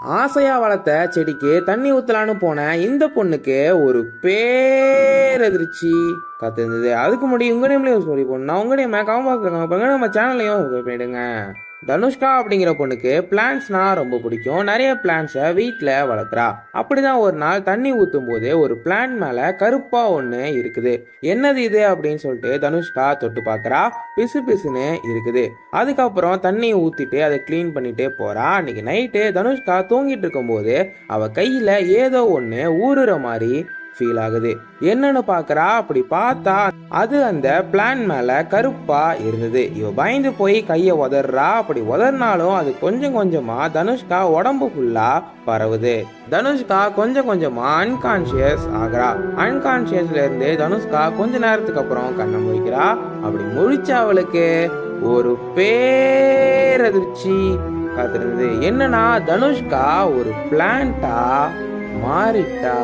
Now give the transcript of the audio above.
ஆசையா வளர்த்த செடிக்கு தண்ணி ஊத்தலான்னு போன இந்த பொண்ணுக்கு ஒரு பேரதிர்ச்சி. காத்திருந்தது. அதுக்கு முன்னாடி உங்க நேம்லயும் சொல்லி போடணும். உங்க நேம் கவனம் நம்ம சேனல்லையும் பண்ணிடுங்க தனுஷ்கா அப்படிங்கிற பொண்ணுக்கு பிளான்ட்ஸ்னா ரொம்ப பிடிக்கும். நிறைய பிளான்ட்ஸை வீட்டில் வளர்க்குறா. அப்படிதான் ஒரு நாள் தண்ணி ஊற்றும் போது ஒரு பிளான்ட் மேலே கருப்பா ஒன்று இருக்குது. என்னது இது அப்படின்னு சொல்லிட்டு தனுஷ்கா தொட்டு பார்க்குறா. பிசு பிசுன்னு இருக்குது. அதுக்கப்புறம் தண்ணியை ஊற்றிட்டு அதை க்ளீன் பண்ணிட்டு போறா. அன்னைக்கு நைட்டு தனுஷ்கா தூங்கிட்டு இருக்கும்போது அவள் கையில் ஏதோ ஒன்று ஊறுற மாதிரி ஃபீல் ஆகுது. என்னன்னு பார்க்குறா? அப்படி பார்த்தா அது அந்த பிளான் மேல கருப்பா இருந்தது. இவ பயந்து போய் கையை உதறா. அப்படி உதறினாலும் அது கொஞ்சம் கொஞ்சமா தனுஷ்கா உடம்பு ஃபுல்லா பரவுது. தனுஷ்கா கொஞ்சம் கொஞ்சமா அன்கான்சியஸ் ஆகுறா. அன்கான்சியஸ்ல இருந்து தனுஷ்கா கொஞ்ச நேரத்துக்கு அப்புறம் கண்ணை முழிக்கிறா அப்படி முழிச்ச அவளுக்கு ஒரு பேரதிர்ச்சி காத்திருந்தது. என்னன்னா தனுஷ்கா ஒரு பிளான்ட்டா மாறிட்டா.